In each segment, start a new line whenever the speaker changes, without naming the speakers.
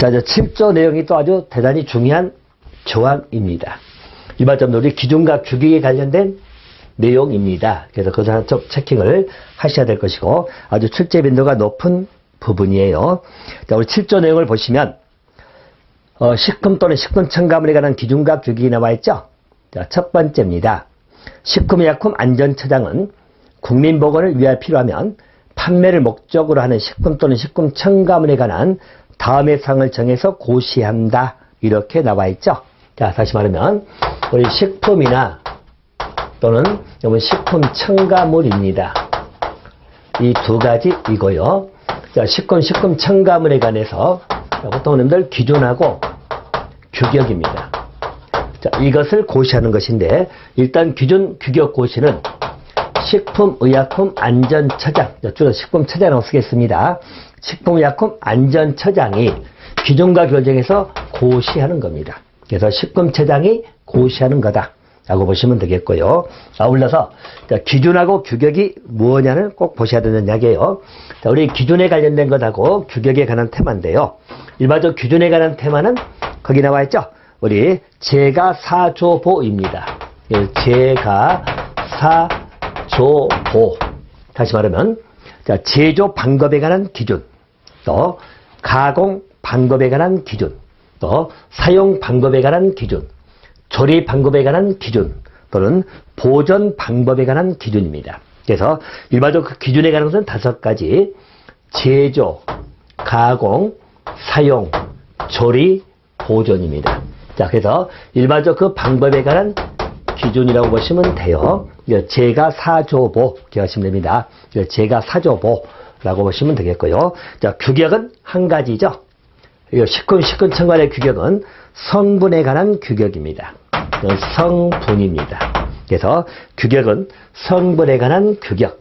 자, 저 7조 내용이 또 아주 대단히 중요한 조항입니다. 일반적으로 우리 기준과 규격에 관련된 내용입니다. 그래서 그것을 좀 체킹을 하셔야 될 것이고 아주 출제 빈도가 높은 부분이에요. 자, 우리 7조 내용을 보시면 어, 식품 또는 식품 첨가물에 관한 기준과 규격이 나와 있죠. 자, 첫 번째입니다. 식품의약품 안전처장은 국민보건을 위하여 필요하면 판매를 목적으로 하는 식품 또는 식품 첨가물에 관한 다음의 사항을 정해서 고시한다. 이렇게 나와 있죠. 자, 다시 말하면 우리 식품이나 또는 여러분 식품 첨가물입니다. 이 두 가지 이고요. 자, 식품, 식품 첨가물에 관해서 보통 여러분들 기준하고 규격입니다. 자, 이것을 고시하는 것인데 일단 기준 규격 고시는 식품의약품 안전처장, 줄여 식품처장이라고 쓰겠습니다. 식품의약품 안전처장이 기준과 규정에서 고시하는 겁니다. 그래서 식품처장이 고시하는 거다. 라고 보시면 되겠고요. 아울러서 기준하고 규격이 무엇냐는 꼭 보셔야 되는 이야기예요. 자, 우리 기준에 관련된 것하고 규격에 관한 테마인데요. 일반적 기준에 관한 테마는 거기 나와 있죠. 우리 제가 사조보입니다. 예, 제가 사조보. 다시 말하면 자, 제조 방법에 관한 기준, 또 가공 방법에 관한 기준, 또 사용 방법에 관한 기준, 조리 방법에 관한 기준 또는 보존 방법에 관한 기준입니다. 그래서 일반적으로 그 기준에 관한 것은 다섯 가지 제조, 가공, 사용, 조리, 보존입니다. 자, 그래서 일반적 그 방법에 관한 기준이라고 보시면 돼요. 제가 사조보 기억하시면 됩니다. 제가 사조보 라고 보시면 되겠고요. 자, 규격은 한 가지죠. 식품, 식품 첨가의 규격은 성분에 관한 규격입니다. 성분입니다. 그래서 규격은 성분에 관한 규격.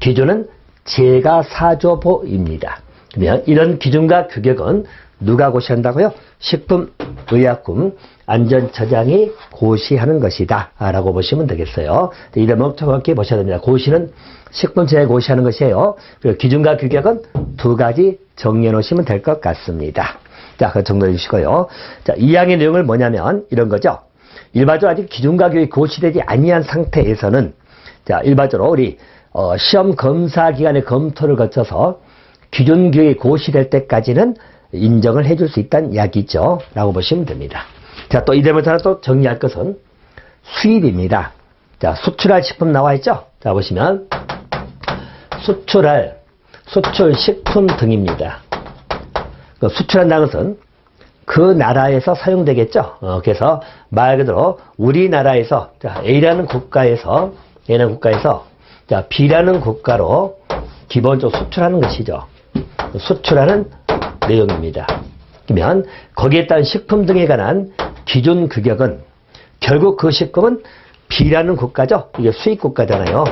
기준은 제가 사조보입니다. 그러면 이런 기준과 규격은 누가 고시한다고요? 식품의약품 안전처장이 고시하는 것이다. 라고 보시면 되겠어요. 이름은 정확히 보셔야 됩니다. 고시는 식품처장이 고시하는 것이에요. 그리고 기준과 규격은 두 가지 정리해 놓으시면 될 것 같습니다. 자, 그 정도 해주시고요. 자, 이 항의 내용을 뭐냐면 이런 거죠. 일반적으로 아직 기준과 규격이 고시되지 아니한 상태에서는 자, 일반적으로 우리 어, 시험 검사 기관의 검토를 거쳐서 기준 규격이 고시될 때까지는 인정을 해줄 수 있다는 이야기죠. 라고 보시면 됩니다. 자, 또 이대부터 하나 또 정리할 것은 수입입니다. 자, 수출할 식품 나와 있죠? 자, 보시면 수출할 수출 식품 등입니다. 그 수출한다는 것은 그 나라에서 사용되겠죠. 어, 그래서 말 그대로 우리나라에서 자, A라는 국가에서 A라는 국가에서 자, B라는 국가로 기본적으로 수출하는 것이죠. 수출하는 내용입니다. 그러면 거기에 따른 식품 등에 관한 기준 규격은 결국 그 식품은 B라는 국가죠. 이게 수입 국가잖아요.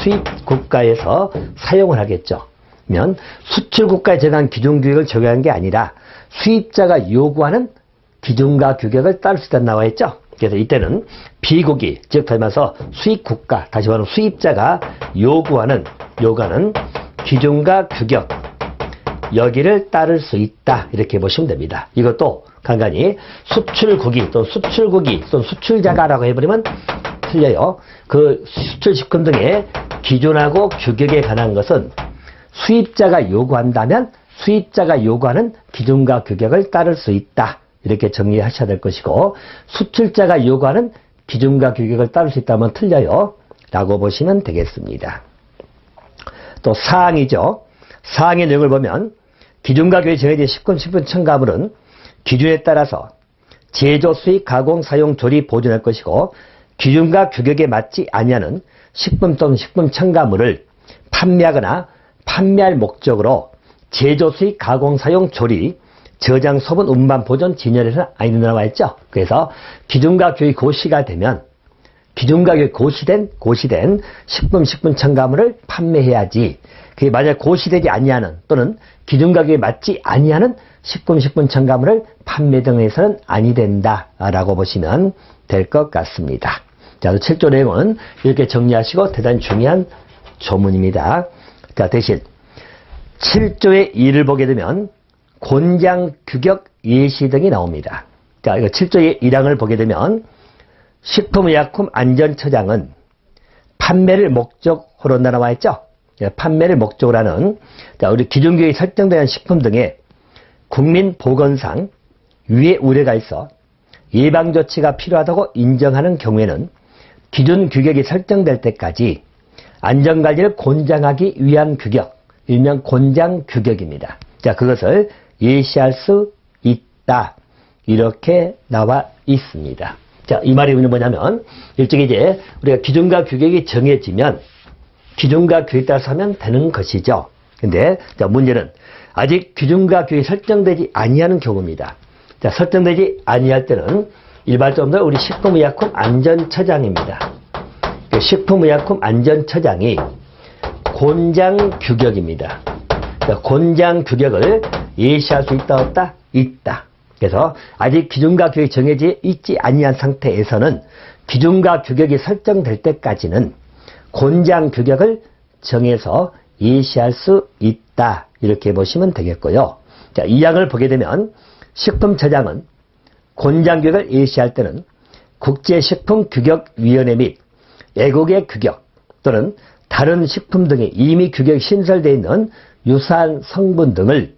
수입 국가에서 사용을 하겠죠. 면 수출 국가에 정한 기준 규격을 적용한 게 아니라 수입자가 요구하는 기준과 규격을 따를 수 있다는 나와 있죠. 그래서 이때는 비국이 즉 닮아서 수입 국가 다시 말하면 수입자가 요구하는 요구하는 기준과 규격 여기를 따를 수 있다 이렇게 보시면 됩니다. 이것도 간간히 수출국이 또 수출국이 또 수출자가라고 해버리면 틀려요. 그 수출식품 등의 기준하고 규격에 관한 것은 수입자가 요구한다면 수입자가 요구하는 기준과 규격을 따를 수 있다. 이렇게 정리하셔야 될 것이고 수출자가 요구하는 기준과 규격을 따를 수 있다면 틀려요. 라고 보시면 되겠습니다. 또 사항이죠. 사항의 내용을 보면 기준과 규격이 정해진 식품, 식품 첨가물은 기준에 따라서 제조, 수입, 가공, 사용, 조리, 보존할 것이고 기준과 규격에 맞지 아니하는 식품 또는 식품 첨가물을 판매하거나 판매할 목적으로 제조, 수입, 가공, 사용, 조리, 저장, 소분, 운반, 보존, 아니는 나와 있죠. 그래서 기준과 규격이 고시가 되면 규격이 고시된 고시된 식품, 식품 첨가물을 판매해야지. 그게 만약 고시되지 아니하는 또는 기준과 규격에 맞지 아니하는 식품, 식품 첨가물을 판매 등에서는 아니 된다라고 보시면 될 것 같습니다. 자, 7조 내용은 이렇게 정리하시고 대단히 중요한 조문입니다. 자, 대신 7조의 2를 보게 되면 곤장 규격 예시 등이 나옵니다. 자, 이거 7조의 1항을 보게 되면 식품의약품 안전처장은 판매를 목적으로 나와 있죠. 예, 판매를 목적으로 하는 자, 우리 기준규칙이 설정된 식품 등의 국민 보건상 위해 우려가 있어 예방조치가 필요하다고 인정하는 경우에는 기준 규격이 설정될 때까지 안전관리를 곤장하기 위한 규격, 일명 곤장 규격입니다. 자, 그것을 예시할 수 있다. 이렇게 나와 있습니다. 자, 이 말이 뭐냐면, 일종의 이제 우리가 기준과 규격이 정해지면 기준과 규격에 따라서 하면 되는 것이죠. 근데, 자, 문제는 아직 기준과 규격이 설정되지 아니하는 경우입니다. 자, 설정되지 아니할 때는 일반적으로 우리 식품의약품 안전처장입니다. 그 식품의약품 안전처장이 곤장 규격입니다. 자, 곤장 규격을 예시할 수 있다 없다? 있다. 그래서 아직 기준과 규격이 정해져 있지 아니한 상태에서는 기준과 규격이 설정될 때까지는 곤장 규격을 정해서 예시할 수 있다. 이렇게 보시면 되겠고요. 자, 이 양을 보게 되면 식품처장은 곤장 규격을 예시할 때는 국제식품규격위원회 및 애국의 규격 또는 다른 식품 등의 이미 규격이 신설되어 있는 유사한 성분 등을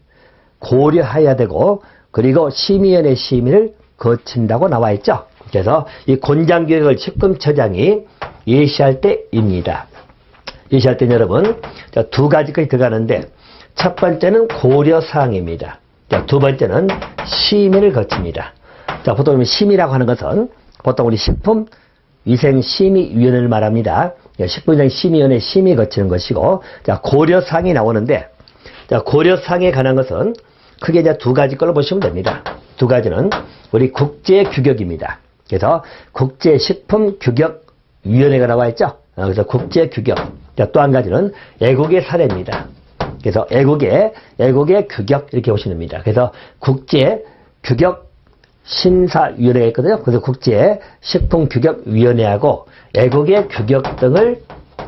고려해야 되고 그리고 심의위원회 심의를 거친다고 나와 있죠. 그래서 이 곤장 규격을 식품처장이 예시할 때입니다. 예시할 때는 여러분 두 가지까지 들어가는데 첫 번째는 고려사항입니다. 두 번째는 심의를 거칩니다. 자, 보통 심의라고 하는 것은 보통 우리 식품 위생심의위원회를 말합니다. 식품위생심의위원회 심의 거치는 것이고, 자, 고려사항이 나오는데, 자, 고려사항에 관한 것은 크게 이제 두 가지 걸로 보시면 됩니다. 두 가지는 우리 국제 규격입니다. 그래서 국제 식품 규격 위원회가 나와 있죠. 어, 그래서 국제 규격. 또 한 가지는 애국의 사례입니다. 그래서 애국의, 애국의 규격 이렇게 보시면 됩니다. 그래서 국제 규격 심사위원회가 있거든요. 그래서 국제 식품 규격 위원회하고 애국의 규격 등을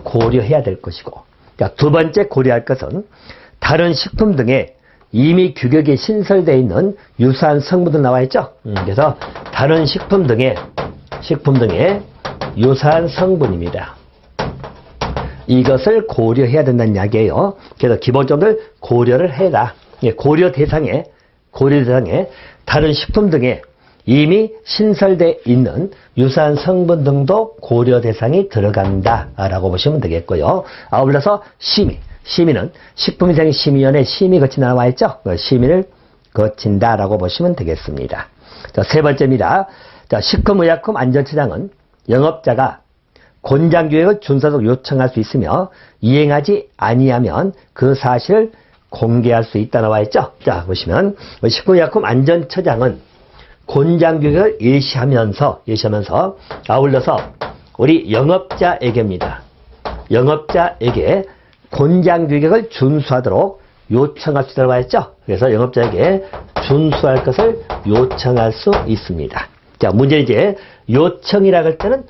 고려해야 될 것이고 그러니까 두 번째 고려할 것은 다른 식품 등에 이미 규격이 신설되어 있는 유사한 성분들 나와 있죠. 음, 그래서 다른 식품 등의 식품 등의 유사한 성분입니다. 이것을 고려해야 된다는 이야기예요. 그래서 기본적으로 고려를 해라. 예, 고려 대상에 고려 대상에 다른 식품 등에 이미 신설되어 있는 유사한 성분 등도 고려 대상이 들어간다라고 보시면 되겠고요. 아울러서 심의. 심의는 식품위생심의위원회 심의 거친 나와 있죠. 그 심의를 거친다라고 보시면 되겠습니다. 자, 세 번째입니다. 자, 식품의약품 안전처장은 영업자가 곤장규획을 준수하도록 요청할 수 있으며 이행하지 아니하면 그 사실을 공개할 수 있다 나와 있죠. 자 보시면 식품의약품 안전처장은 곤장규격을 예시하면서 예시하면서 아울러서 우리 영업자에게입니다. 영업자에게 곤장규격을 준수하도록 요청할 수 있다고 있죠. 그래서 영업자에게 준수할 것을 요청할 수 있습니다. 자 문제는 이제 요청이라고 할 때는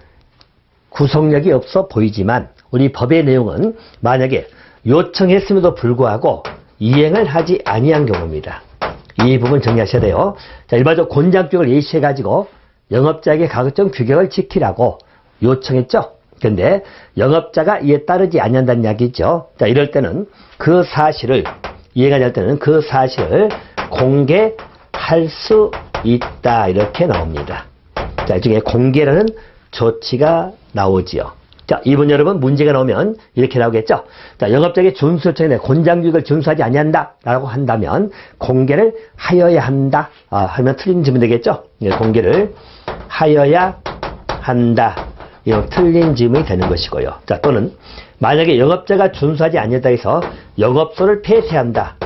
구속력이 없어 보이지만 우리 법의 내용은 만약에 요청했음에도 불구하고 이행을 하지 아니한 경우입니다. 이 부분 정리하셔야 돼요. 자, 일반적으로 곤장격을 예시해가지고 영업자에게 가급적 규격을 지키라고 요청했죠. 근데 영업자가 이에 따르지 않는다는 이야기죠. 자, 이럴 때는 그 사실을 이해가 될 때는 그 사실을 공개할 수 있다 이렇게 나옵니다. 자, 이 중에 공개라는 조치가 나오지요. 자, 이분 여러분 문제가 나오면 이렇게 나오겠죠. 자, 영업자에게 준수 요청에 곤장규격을 준수하지 아니한다 라고 한다면 공개를 하여야 한다 아, 하면 틀린 질문 되겠죠. 네, 공개를 하여야 한다. 틀린 질문이 되는 것이고요. 자, 또는 만약에 영업자가 준수하지 않았다 해서 영업소를 폐쇄한다.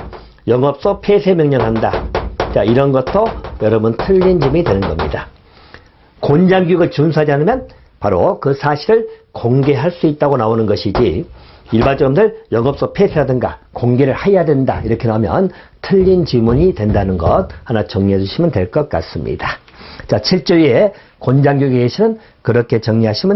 영업소 폐쇄 명령한다. 자, 이런 것도 여러분 틀린 질문이 되는 겁니다. 곤장규격을 준수하지 않으면 바로 그 사실을 공개할 수 있다고 나오는 것이지 일반적으로 영업소 폐쇄라든가 공개를 해야 된다 이렇게 나오면 틀린 질문이 된다는 것 하나 정리해 주시면 될 것 같습니다. 자, 7조 위에 곤장교계 계시는 그렇게 정리하시면